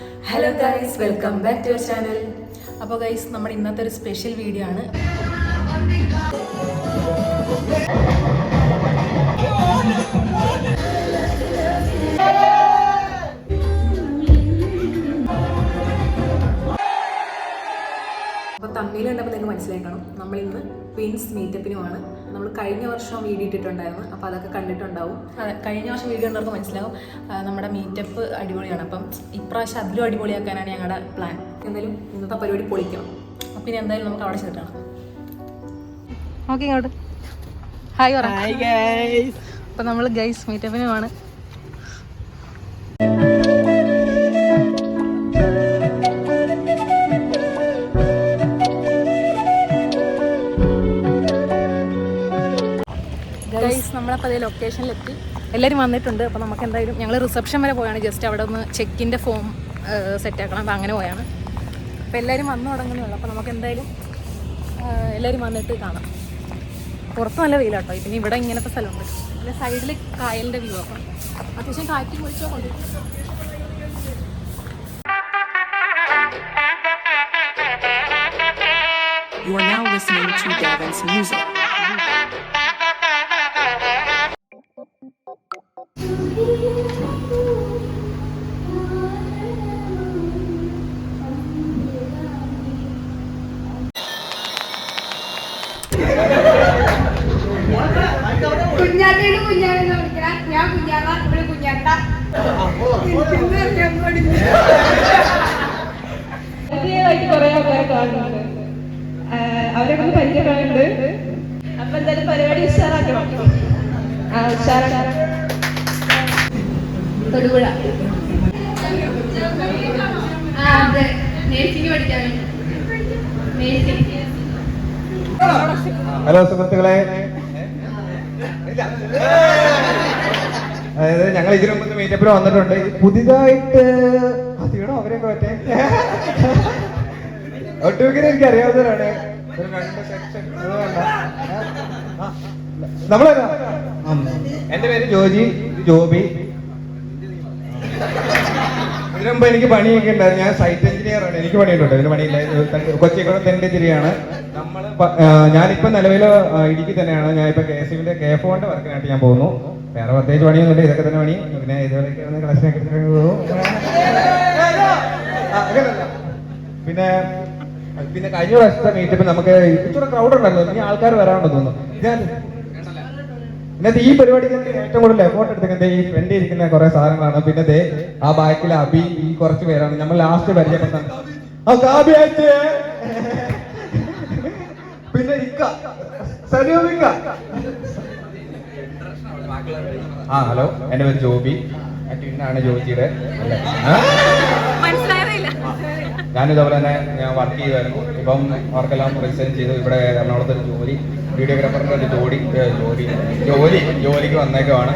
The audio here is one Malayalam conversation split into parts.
Hello guys welcome back to your channel അപ്പോൾ ഗൈസ് നമ്മൾ ഇന്നത്തെ ഒരു സ്പെഷ്യൽ വീഡിയോ ആണ്. അപ്പോൾ തമ്മിൽ കണ്ടപ്പോൾ നിങ്ങൾക്ക് മനസ്സിലാക്കണം നമ്മൾ ഇന്ന് ട്വിൻസ് മീറ്റപ്പിനുമാണ് നമ്മൾ കഴിഞ്ഞ വർഷം വീഡിയോ ഇട്ടിട്ടുണ്ടായിരുന്നു. അപ്പോൾ അതൊക്കെ കണ്ടിട്ടുണ്ടാവും. അതെ കഴിഞ്ഞ വർഷം വീഡിയോ ഉള്ളവർക്ക് മനസ്സിലാവും. നമ്മുടെ മീറ്റപ്പ് അടിപൊളിയാണ്. അപ്പം ഇപ്രാവശ്യം അതിലും അടിപൊളിയാക്കാനാണ് ഞങ്ങളുടെ പ്ലാൻ എന്തായാലും ഇന്നത്തെ പരിപാടി പൊളിക്കണം. അപ്പം ഇനി എന്തായാലും നമുക്ക് അവിടെ ചെന്നിട്ടാണ് ഓക്കെ ഇങ്ങോട്ട്. ഹായ് ഹായ് ഗൈസ് അപ്പം നമ്മൾ ഗൈസ് മീറ്റപ്പിനുമാണ് നമ്മളപ്പോൾ അതേ ലൊക്കേഷനിലെത്തി എല്ലാവരും വന്നിട്ടുണ്ട്. അപ്പോൾ നമുക്ക് എന്തായാലും ഞങ്ങൾ റിസപ്ഷൻ വരെ പോയാണ്. ജസ്റ്റ് അവിടെ ഒന്ന് ചെക്കിന്റെ ഫോം സെറ്റ് ആക്കണം. അപ്പോൾ അങ്ങനെ പോയാണ്. അപ്പോൾ എല്ലാവരും വന്നു തുടങ്ങുന്നുള്ളൂ അപ്പോൾ നമുക്ക് എന്തായാലും എല്ലാവരും വന്നിട്ട് കാണാം. പുറത്ത് നല്ല വെയിലാട്ടോ. പിന്നെ ഇവിടെ ഇങ്ങനത്തെ സ്ഥലമുണ്ട്. പിന്നെ സൈഡിൽ കായലിന്റെ വ്യൂ അപ്പം അത്യാവശ്യം കാറ്റ് കുഴിച്ചോ കൊണ്ട് You are now listening to Gavin's music. കുഞ്ഞാണെന്ന് വിളിക്കണം. ഞാൻ കുഞ്ഞാറ ഇവിടെ കുഞ്ഞാട്ട. പുതിയതായിട്ട് കുറെ ആൾക്കാരെ കാണുന്നുണ്ട്. അവരൊക്കെ ഒന്ന് പരിചയപ്പെടുന്നുണ്ട് അപ്പൊ എന്തായാലും പരിപാടി ഉഷാറാക്കണം. ആ ഉഷാറാക്കണം തൊടുപുഴ. ആ അതെ. നേഴ്സിംഗ് പഠിക്കാൻ നേഴ്സിംഗ്. ഹലോ സുഹൃത്തുക്കളെ. അതായത് ഞങ്ങൾ ഇതിനു മുമ്പ് മീറ്റപ്പിൽ വന്നിട്ടുണ്ട്. പുതിയതായിട്ട് അതിനോ അവരെയൊക്കെ പറ്റേ ഒട്ടുമിക്കനെ എനിക്ക് അറിയാവുന്നവരാണ്. നമ്മളല്ല എന്റെ പേര് ജോജി ജോബി. മുമ്പ് എനിക്ക് പണിയൊക്കെ ഉണ്ടായിരുന്നു. ഞാൻ സൈറ്റ് എഞ്ചിനീയർ ആണ്. എനിക്ക് പണിയുണ്ട്. അതിന് പണിയില്ല കൊച്ചിക്കുളം തന്റെ തിരിയാണ്. നമ്മൾ ഞാനിപ്പോ നിലവിൽ ഇടുക്കി തന്നെയാണ്. ഇപ്പൊ കെ എസ് യുവിന്റെ കെ ഫോണിന്റെ വർക്കിനായിട്ട് ഞാൻ പോകുന്നു. വേറെ പ്രത്യേകിച്ച് പണിയൊന്നുമില്ല. ഇതൊക്കെ തന്നെ പണി. പിന്നെ ഇതുപോലെയൊക്കെ കളക്ഷനൊക്കെ പോകും പിന്നെ പിന്നെ കഴിഞ്ഞ പ്രാവശ്യത്തെ മീറ്റപ്പ് നമുക്ക് ഇച്ചിരി ക്രൗഡ് ഉണ്ടായിരുന്നു. ഇനി ആൾക്കാർ വരാനുണ്ടെന്ന് തോന്നുന്നു. ഞാൻ ഇന്നത്തെ ഈ പരിപാടിക്ക് ഏറ്റവും കൂടുതൽ എഫോർട്ട് എടുത്തിരിക്കുന്നത് ഈ ഫ്രണ്ട് ഇരിക്കുന്ന കുറെ സാധനങ്ങളാണ്. പിന്നെ ദേ ആ ബാക്കിൽ അബി ഈ കുറച്ച് പേരാണ്. നമ്മൾ ലാസ്റ്റ് പരിചയപ്പെട്ട പിന്നെ ഇക്ക. സരിയോമിക്ക ആ ഹലോ എന്റെ പേര് ജോബി. ആണ് ജോജിയുടെ. അല്ലേ? ഞാൻ ഇതേപോലെ തന്നെ ഞാൻ വർക്ക് ചെയ്യുമായിരുന്നു ഇപ്പം വർക്കെല്ലാം റിസൈൻ ചെയ്തു. ഇവിടെ എറണാകുളത്ത് ഒരു ജോലി വീഡിയോഗ്രാഫറിന്റെ ഒരു ജോലി ജോലി ജോലി ജോലിക്ക് വന്നേക്കുവാണ്.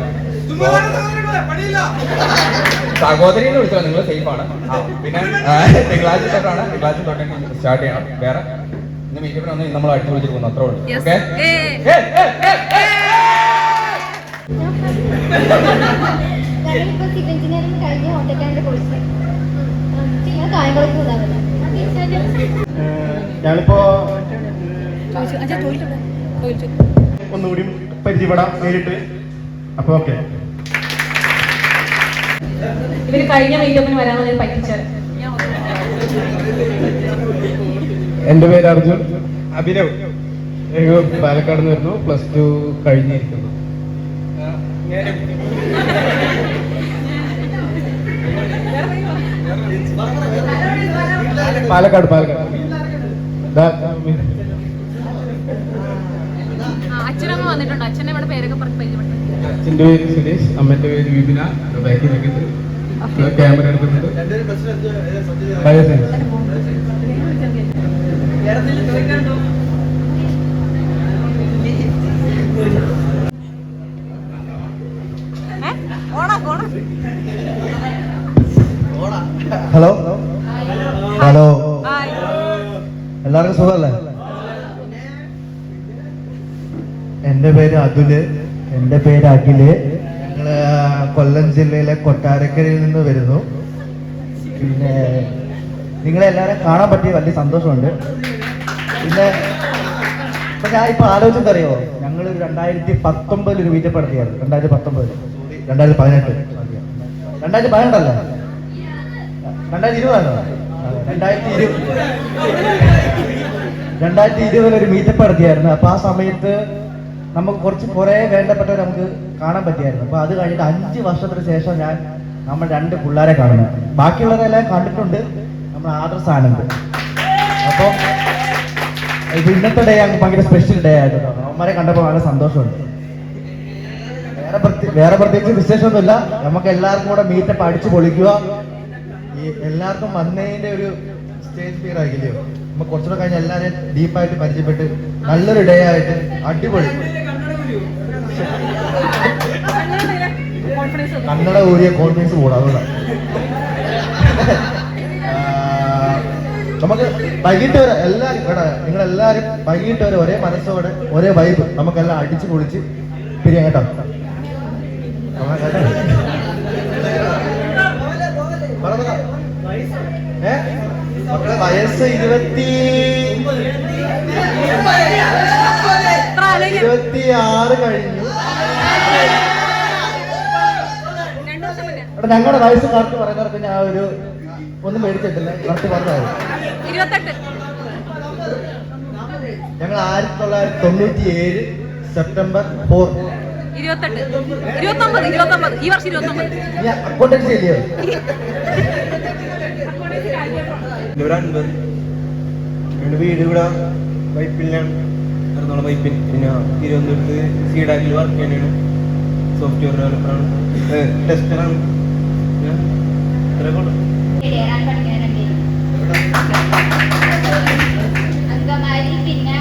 സഹോദരി എന്ന് വിളിച്ചോ? നിങ്ങൾ സേഫ് ആണ്. പിന്നെ തിങ്കളാഴ്ച തൊട്ടാണ് തിങ്കളാഴ്ച തൊട്ട് സ്റ്റാർട്ട് ചെയ്യണം. വേറെ ഇന്ന് മീറ്റപ്പിന് വന്ന് നമ്മൾ അടിച്ചു വിളിച്ചിട്ട് പോകുന്നു. അത്രേ ഉള്ളൂ. ഓക്കെ ഞങ്ങളിപ്പോ സിവിൽ എഞ്ചിനീയറിംഗ് കഴിഞ്ഞ് ഓട്ടോക്കാന്റെ കോഴ്സ് ഞാനിപ്പോ ഒന്നുകൂടി പരിചയപ്പെടാം നേരിട്ട്. അപ്പൊ ഓക്കെ. ഇവർ കഴിഞ്ഞ മീറ്റപ്പിന് വരാമെന്ന് പറ്റിച്ചത് എന്റെ പേര് അർജുൻ. അഭിനവ്. പാലക്കാട് നിന്ന് വരുന്നു. പ്ലസ് ടു കഴിഞ്ഞിരിക്കുന്നു. പാലക്കാട് പാലക്കാട്. വന്നിട്ടുണ്ട്. അച്ഛനെ ഇവിടെ പേരൊക്കെ പറഞ്ഞ് പരിചയപ്പെട്ടു അച്ഛന്റെ പേര് സുരേഷ് അമ്മന്റെ പേര് വിപിന ബാക്കി നിൽക്കുന്നത് ക്യാമറ എടുക്കുന്നുണ്ട്. ബയോസയൻസ് എല്ലാവർക്കും എന്റെ പേര് അതുൽ എന്റെ പേര് അഖിൽ. ഞങ്ങൾ കൊല്ലം ജില്ലയിലെ കൊട്ടാരക്കരയിൽ നിന്ന് വരുന്നു. പിന്നെ നിങ്ങളെ എല്ലാവരും കാണാൻ പറ്റിയ വലിയ സന്തോഷമുണ്ട്. പിന്നെ ഇപ്പൊ ഞാൻ ഇപ്പൊ ആലോചിച്ചത് അറിയോ? ഞങ്ങൾ രണ്ടായിരത്തി പത്തൊമ്പതിൽ ഒരു മീറ്റപ്പ് നടത്തിയായിരുന്നു രണ്ടായിരത്തി പത്തൊമ്പതിൽ രണ്ടായിരത്തി പതിനെട്ട് രണ്ടായിരത്തി പതിനെട്ടല്ലേ രണ്ടായിരത്തി ഇരുപതാണോ രണ്ടായിരത്തി ഇരുപത് രണ്ടായിരത്തി ഇരുപതിൽ ഒരു മീറ്റപ്പ് നടത്തിയായിരുന്നു. അപ്പൊ ആ സമയത്ത് നമുക്ക് കുറച്ച് കുറെ വേണ്ടപ്പെട്ടവർ നമുക്ക് കാണാൻ പറ്റിയായിരുന്നു. അപ്പൊ അത് കഴിഞ്ഞിട്ട് അഞ്ച് വർഷത്തിന് ശേഷം ഞാൻ നമ്മൾ രണ്ട് പിള്ളേരെ കാണുന്നത് ബാക്കിയുള്ളവരെല്ലാം കണ്ടിട്ടുണ്ട്. നമ്മൾ ആദർശ് ആനന്ദ് അപ്പോൾ ഇത് ഇന്നത്തെ ഡേ ഞങ്ങൾക്ക് ഭയങ്കര സ്പെഷ്യൽ ഡേ ആയിരുന്നു അവന്മാരെ കണ്ടപ്പോൾ വളരെ സന്തോഷമുണ്ട്. വേറെ വേറെ പ്രത്യേകിച്ച് വിശേഷമൊന്നുമില്ല. നമുക്ക് എല്ലാവർക്കും കൂടെ മീറ്റപ്പ് അടിച്ചു പൊളിക്കുക. ഈ എല്ലാവർക്കും വന്നതിന്റെ ഒരു സ്റ്റേജ് ഫിയർ ആയില്ലയോ? നമുക്ക് കുറച്ചുകൂടെ കഴിഞ്ഞ് എല്ലാവരെയും ഡീപ്പായിട്ട് പരിചയപ്പെട്ട് നല്ലൊരു ഡേ ആയിട്ട് അടിപൊളി. കന്നഡ ഊരിയ കോൺഫിഡൻസ് കൂടാ അതുകൊണ്ടാണ് നമുക്ക് വൈകിട്ട് വരെ എല്ലാവരും ഇവിടെ നിങ്ങൾ എല്ലാവരും വൈകിട്ട് വരെ ഒരേ മനസ്സോടെ ഒരേ വൈബ് നമുക്കെല്ലാം അടിച്ചു പൊളിച്ച് പിരിയാം കേട്ടോ പറ, പറ. ഏ? മക്കളെ വയസ്സ് ഇരുപത്തി ഇരുപത്തി ആറ് കഴിഞ്ഞു. ഞങ്ങളുടെ വയസ്സ് കറക്റ്റ് പറയുന്നവർക്ക് ഞാൻ ഒരു ഒന്നും മേടിച്ചിട്ടില്ല കറക്റ്റ് പറഞ്ഞായിരുന്നു ഇരുപത്തെട്ട്. ഞങ്ങൾ ആയിരത്തി തൊള്ളായിരത്തി തൊണ്ണൂറ്റി ഏഴ് സെപ്റ്റംബർ ഫോർ ഇരുപത്തെട്ട്. ഇരുപത്തൊമ്പത് ഇരുപത്തൊമ്പത്. ഈ വർഷം ഇരുപത്തൊമ്പത്. ഇല്ലയോ വീട് ഇവിടെ വൈപ്പിലാണ് എറണാകുളം വൈപ്പിൽ പിന്നെ തിരുവനന്തപുരത്ത് സീഡാക്കിൽ വർക്ക് ചെയ്യാനാണ്. സോഫ്റ്റ്വെയർ ഡെവലപ്പറാണ് ടെസ്റ്ററാണ് അങ്കമാലി പിന്നെ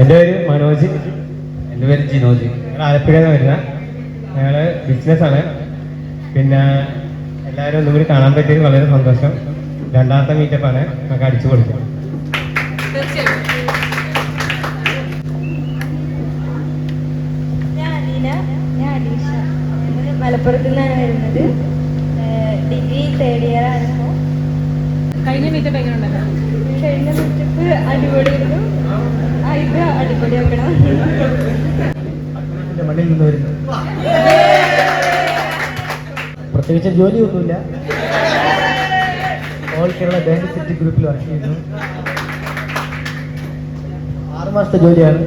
എന്റെ പേര് മനോജ്. എന്റെ പേര് ജിനോജ്. ഞാൻ ആലപ്പുഴയിൽ നിന്ന് വരുന്ന ഞങ്ങൾ ബിസിനസ്സാണ് പിന്നെ എല്ലാവരും ഒന്നുകൂടി കാണാൻ പറ്റിയത് വളരെ സന്തോഷം. രണ്ടാമത്തെ മീറ്റപ്പാണ് നമുക്ക് അടിച്ചു കൊടുക്കും മലപ്പുറത്ത് നിന്നാണ് വരുന്നത്. ഡിഗ്രി തേർഡ് ഇയർ ആണ് കഴിഞ്ഞ മീറ്റപ്പ് എങ്ങനെ ഉണ്ടായിരുന്നു കഴിഞ്ഞ മീറ്റപ്പ് അടിപൊളിയായിരുന്നു. ആ ഇത് അടിപൊളിയാക്കണം. ആക്കണം മണ്ണിൽ നിന്ന് വരുന്നു. പ്രത്യേകിച്ച് ജോലിയൊന്നുമില്ല. ഓൾ കേരള ബാങ്ക് സിറ്റി ഗ്രൂപ്പിൽ വർക്ക് ചെയ്യുന്നു. ആറുമാസത്തെ ജോലിയാണ്.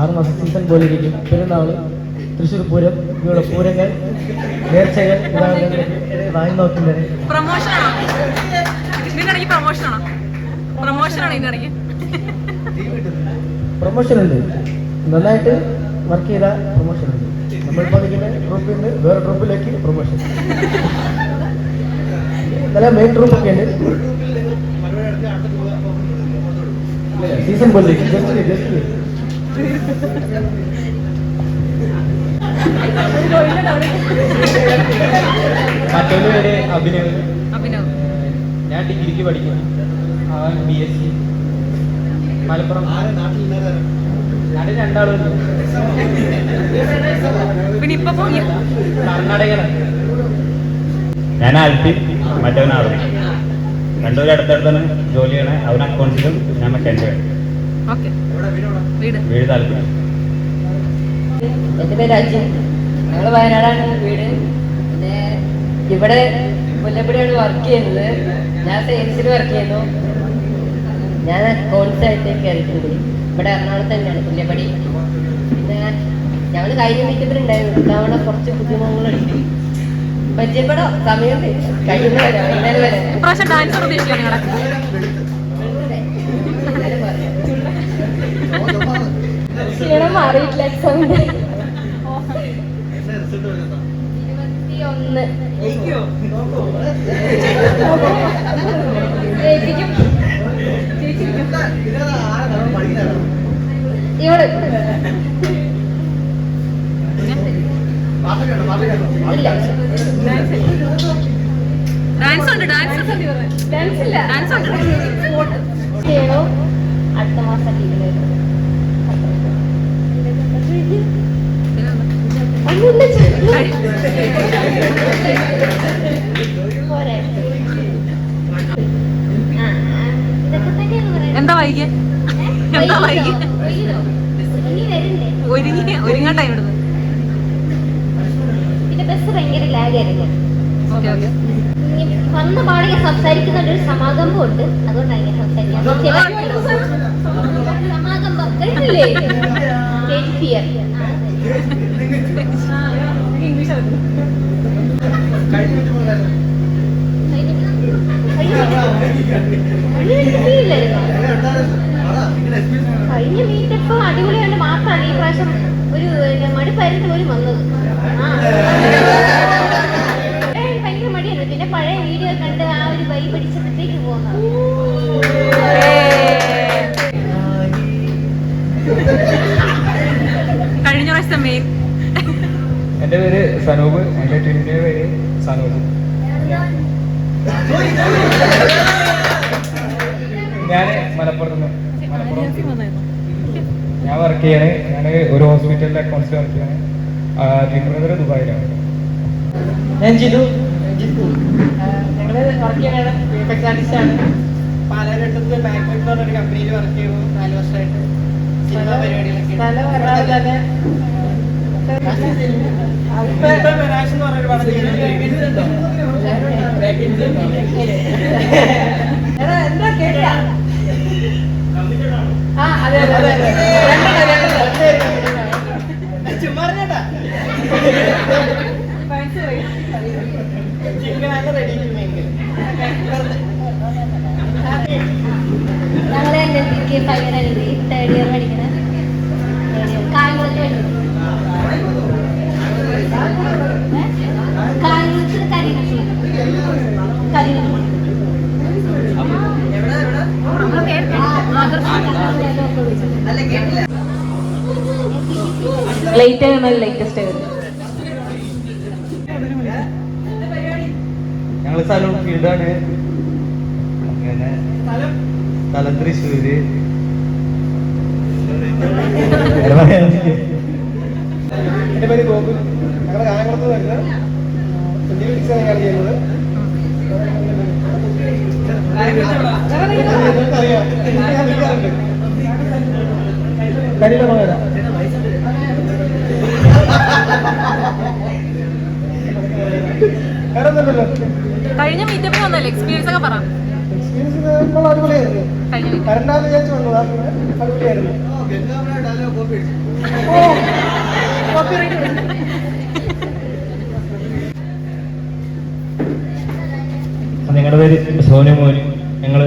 ആറ് മാസം സീസൺ പോലെ ഇരിക്കും. പെരുന്നാൾ തൃശ്ശൂർ പൂരം ഇവിടെ പൂരങ്ങൾ നേർച്ചകൾ വാങ്ങി നോക്കുന്നത് പ്രൊമോഷൻ ഉണ്ട്. നന്നായിട്ട് വർക്ക് ചെയ്ത പ്രൊമോഷൻ ഉണ്ട്. നമ്മളിപ്പോൾ നിൽക്കുന്ന ട്രോപ്പിൽ നിന്ന് വേറെ ട്രൂപ്പിലേക്ക് പ്രൊമോഷൻ നല്ല മെയിൻ ട്രൂപ്പൊക്കെ ഉണ്ട്. സീസൺ പോലെ ജസ്റ്റ് ജസ്റ്റ് മറ്റൊരു പേര് അഭിനവ്. അഭിനവ്. ഞാൻ ഡിഗ്രിക്ക് പഠിക്കുന്നു അവൻ ബി എസ് സി മലപ്പുറം. നാട്ടിൽ പിന്നെ ഇപ്പൊ പോയി. കർണാടകയിലാണ്. ഞാൻ അൽപ്പി മറ്റവനാണ്. രണ്ടുപേരും അടുത്തടുത്താണ് ജോലി ചെയ്യണേ. അവൻ അക്കൗണ്ട്സിലും ഞാൻ മറ്റേ വീട്. താല്പര്യം എന്റെ പേര് അജിൻ ഞങ്ങൾ വയനാടാണ് വീട്. പിന്നെ ഇവിടെ മുല്ലപ്പടിയാണ് വർക്ക് ചെയ്യുന്നത്. ഞാൻ സെയിൽസിൽ വർക്ക് ചെയ്യുന്നു. ഞാൻ അക്കൗണ്ട്സ് ആയിട്ട് കയറിയിട്ടുണ്ട് ഇവിടെ എറണാകുളത്ത് തന്നെയാണ് പുല്ലപ്പടി പിന്നെ ഞങ്ങൾ കഴിഞ്ഞ നിൽക്കുന്നുണ്ടായിരുന്നു ഇത്തവണ കുറച്ച് ബുദ്ധിമുട്ടുകളുണ്ട്. പരിചയപ്പെടോ. സമയം കഴിയുന്നവരെ ക്ഷീണം മാറിയിട്ടില്ല എക്സാമിന്റെ ഇരുപത്തിയൊന്ന്. ജയിപ്പിക്കും. ഇല്ല ഡാൻസ് ഉണ്ട്. ഡാൻസ് ഉണ്ട്. ഡാൻസ് ഇല്ല ഡാൻസ് ഉണ്ട് അടുത്ത മാസം പോരെ ആ, ആ, ഇതൊക്കെ തന്നെയാണ് പറയുന്നത്. എന്താ വൈകിയ? എന്താ വൈകിയ? ഒരുങ്ങി ഒരുങ്ങണ്ട ഇവിടുന്ന്. വന്ന പാടിಗೆ സംസാരിക്കുന്നുണ്ട് ഒരു സമാഗമം ഉണ്ട് അതുകൊണ്ടാണ് ഞാൻ സംസാരിക്കാൻ സമാഗമം. കേട്ടില്ലേ? കഴിഞ്ഞ മീറ്റപ്പ് അടിപൊളിയായിട്ട് മാത്രമാണ് ഈ പ്രാവശ്യം ഒരു പിന്നെ മടുപ്പായിരുന്നു പോലും വന്നത്. ഏയ് ഭയങ്കര മടിയാണ്. പിന്നെ പഴയ വീഡിയോ കണ്ട് ആ ഒരു വൈ പിടിച്ചപ്പോഴത്തേക്ക് പോകുന്നത്. കഴിഞ്ഞ പ്രാവശ്യം മെയിൻ എന്റെ പേര് സനൂപ്. എന്റെ ട്വിന്റെ പേര് സനൂപ്. ഞാൻ മലപ്പുറത്ത് ഞാൻ വർക്ക് ചെയ്യാണ്. ഞാൻ ഒരു ഹോസ്പിറ്റലിൽ അക്കൗണ്ട്സ് വർക്ക് ചെയ്യാണ്. ബ്രദർ ദുബായിലാണ്. ഞാൻ ജിതു. ജിത്തു. ഞങ്ങൾ വർക്ക് ചെയ്യണത് പറഞ്ഞൊരു കമ്പനിയിൽ വർക്ക് ചെയ്യുന്നു നാല് വർഷമായിട്ട് സിനിമ പരിപാടികളൊക്കെ സ്ഥലം പറഞ്ഞാൽ തന്നെ ഇപ്പൊ ബനാഷ് എന്ന് പറഞ്ഞൊരു പടം ചെയ്യുന്നുണ്ട് എന്താ കേട്ടാ ആ അതെ അതെ അതെ അതെ രണ്ടെണ്ണം, രണ്ടെണ്ണം. ചുമ്മാ പറഞ്ഞേട്ടാ ചിക്കനാണ് റെഡി ചെയ്യുമെങ്കിൽ ഞങ്ങളെ എനിക്ക് ഭയങ്കര തേർഡ് ഇയർ പഠിക്കണ. കായംകുളത്ത് കായംകുളത്ത് കരിനക്ഷി കരിനക്ഷി ലേറ്റ് ആണ് ലേറ്റസ്റ്റ് ഞങ്ങൾ സ്ഥലം ഫീൽഡാണ് അങ്ങനെ സ്ഥലം തൃശ്ശൂര്. പേര് ഗോകുൽ. ഞങ്ങളുടെ കായംകുളത്ത് വരുന്നത്. ട്വന്റി ഫിക്സ് ആണ് ചെയ്യുന്നത് കഴിഞ്ഞ മീറ്റപ്പിൽ വന്നല്ലേ? എക്സ്പീരിയൻസ് ഒക്കെ പറ. നിങ്ങളുടെ ഞങ്ങളുടെ പേര് സോനു മോന് ഞങ്ങൾ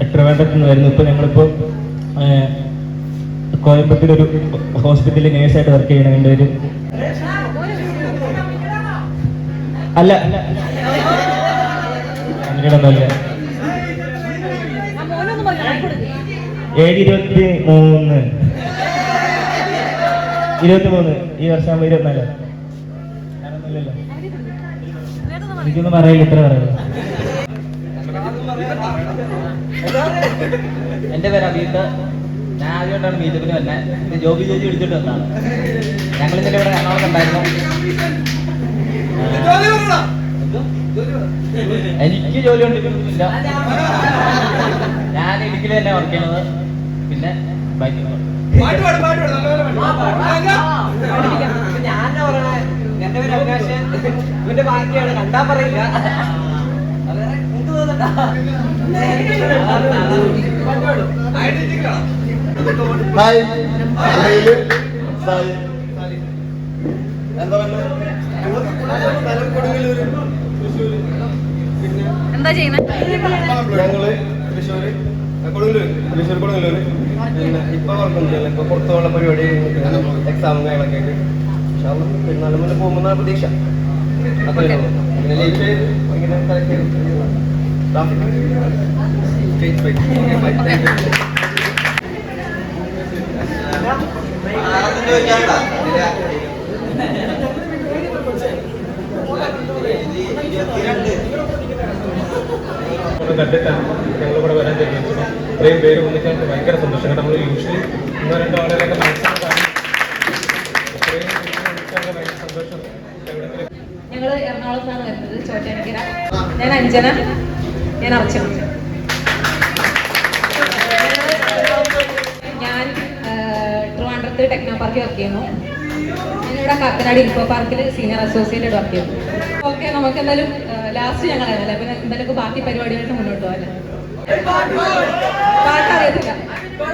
എത്ര നിന്ന് വരുന്നു ഇപ്പൊ ഞങ്ങളിപ്പോ കോയമ്പത്തൂർ ഒരു ഹോസ്പിറ്റലിൽ നേഴ്സായിട്ട് വർക്ക് ചെയ്യണം എന്റെ ഒരു അല്ല. അങ്ങനെയൊന്നുമല്ല. ഏഴ് ഇരുപത്തി മൂന്ന് ഇരുപത്തി മൂന്ന് ഈ വർഷം ഇരുപത്തിനാല്. എനിക്കൊന്നും പറയില്ല ഇത്ര പറയുള്ളൂ എന്റെ പേര് അബീത്ത. ഞാൻ ആദ്യമായിട്ടാണ് മീറ്റപ്പിന് വന്നെ. ഇത് ജോബി ജോജി വിളിച്ചിട്ട് വന്നതാണ്. ഞങ്ങൾ ഇന്നലെ ഇവിടെ എറണാകുളം ഉണ്ടായിരുന്നു. എനിക്ക് ജോലി കൊണ്ടിട്ടില്ല ഞാൻ ഇടുക്കിയിൽ തന്നെ വർക്ക് ചെയ്യണത് പിന്നെ ബൈക്ക് ഞാൻ പറയണേ? എന്റെ പേര് അവകാശം ഇവന്റെ ബാക്കിയാണ്. കണ്ടാ പറയില്ല. തോന്നണ്ടാ ഹായ്. എന്താ എന്താ ചെയ്യുന്നത് ഞങ്ങൾ തൃശ്ശൂര് കൊടുങ്ങല്ലൂര് തൃശ്ശൂർ കൊടുങ്ങല്ലൂര്. പിന്നെ ഇപ്പൊ വർക്കൊന്നുമില്ല ഇപ്പൊ പുറത്തുള്ള പരിപാടി എക്സാമും കാര്യങ്ങളൊക്കെ ആയിട്ട്. പക്ഷെ അത് പെരുന്നാളും മുന്നേ പോകുമെന്നാണ് പ്രതീക്ഷ. അപ്പൊ പിന്നെ ലൈഫ് ഇങ്ങനെ തിരക്കി സ്റ്റേജ് ബൈ താങ്ക് യു കണ്ടിട്ടാണ് വരാൻ പേര് സന്തോഷം നമ്മൾ യൂഷ്വലി രണ്ടോ ആളുകളൊക്കെ സന്തോഷം ഞങ്ങൾ എറണാകുളത്ത് നിന്നാണ് വരുന്നത് ചോറ്റാനിക്കര. ഞാൻ അഞ്ജന ഞാൻ അർച്ചന. ട്രിവാൻഡ്രത്ത് ടെക്നോ പാർക്കിൽ വർക്ക് ചെയ്യുന്നു. ഞാനിവിടെ കാക്കനാട് ഇൻഫോ പാർക്കിൽ സീനിയർ അസോസിയേറ്റ് വർക്ക് ചെയ്യുന്നു. ഓക്കെ നമുക്ക് എന്തായാലും ലാസ്റ്റ് ഞങ്ങൾ ഞങ്ങളാണല്ലേ പിന്നെ എന്തായാലും ബാക്കി പരിപാടിയായിട്ട് മുന്നോട്ട് പോകാം പാട്ട് അറിയത്തില്ല.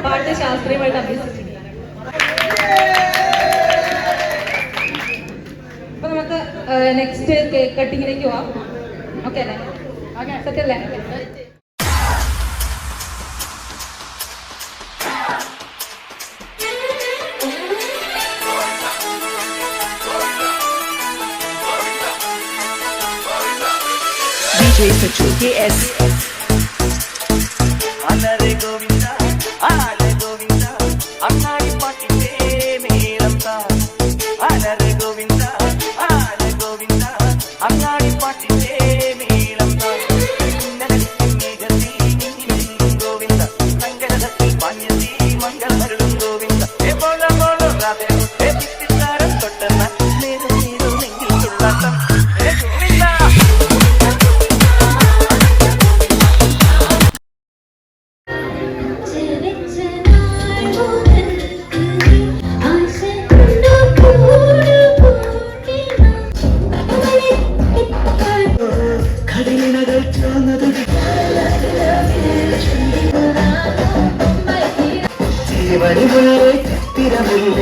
പാട്ട് ശാസ്ത്രീയമായിട്ട് അഭ്യസിച്ചിട്ടില്ല. അപ്പൊ നമുക്ക് നെക്സ്റ്റ് കേക്ക് കട്ടിങ്ങിലേക്ക് പോവാം. ഓക്കെ അല്ലേ? സത്യല്ലേ അല്ലേ? DJ Patrick S. வடிவில் பிறவில்லை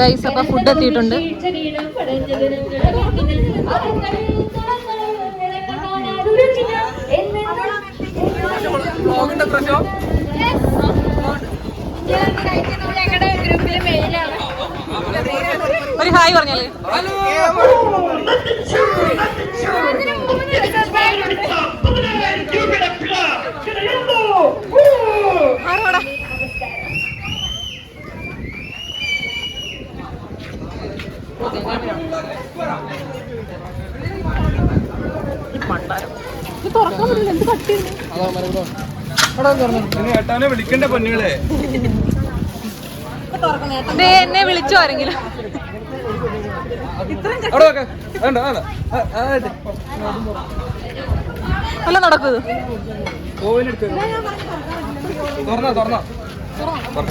ഗൈസ് അപ്പൊ ഫുഡ് എത്തിയിട്ടുണ്ട്. ഒരു ഹായ് പറഞ്ഞാൽ. ഹലോ ആരോടാ? വിളിക്കണ്ട എന്നെ വിളിച്ചു ആരെങ്കിലും. അല്ല നടക്കൂ തുറന്നോ തുറന്നോ തുറന്നോ.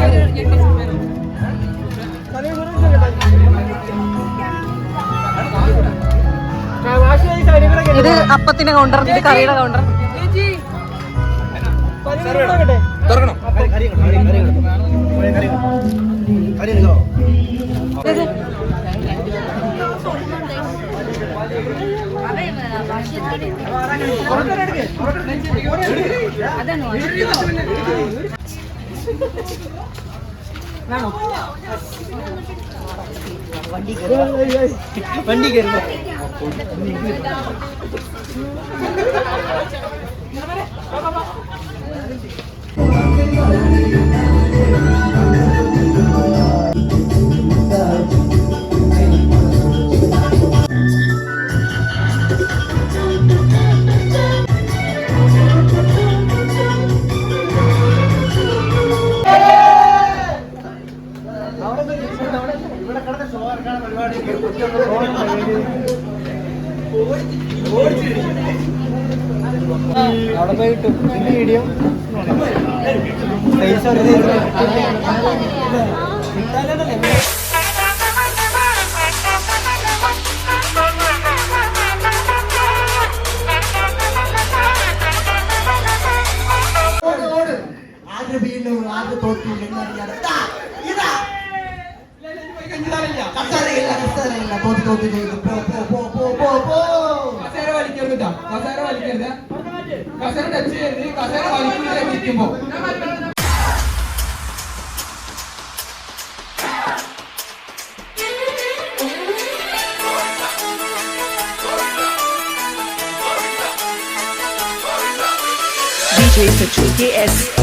അപ്പത്തിന്റെ കൗണ്ടർ കറിയുടെ കൗണ്ടർ വേണോ? വണ്ടി കയറുക വണ്ടി കയറുക അവിടെ പോയി കിട്ടും പിന്നെ വീഡിയോ. പൈസ DJ for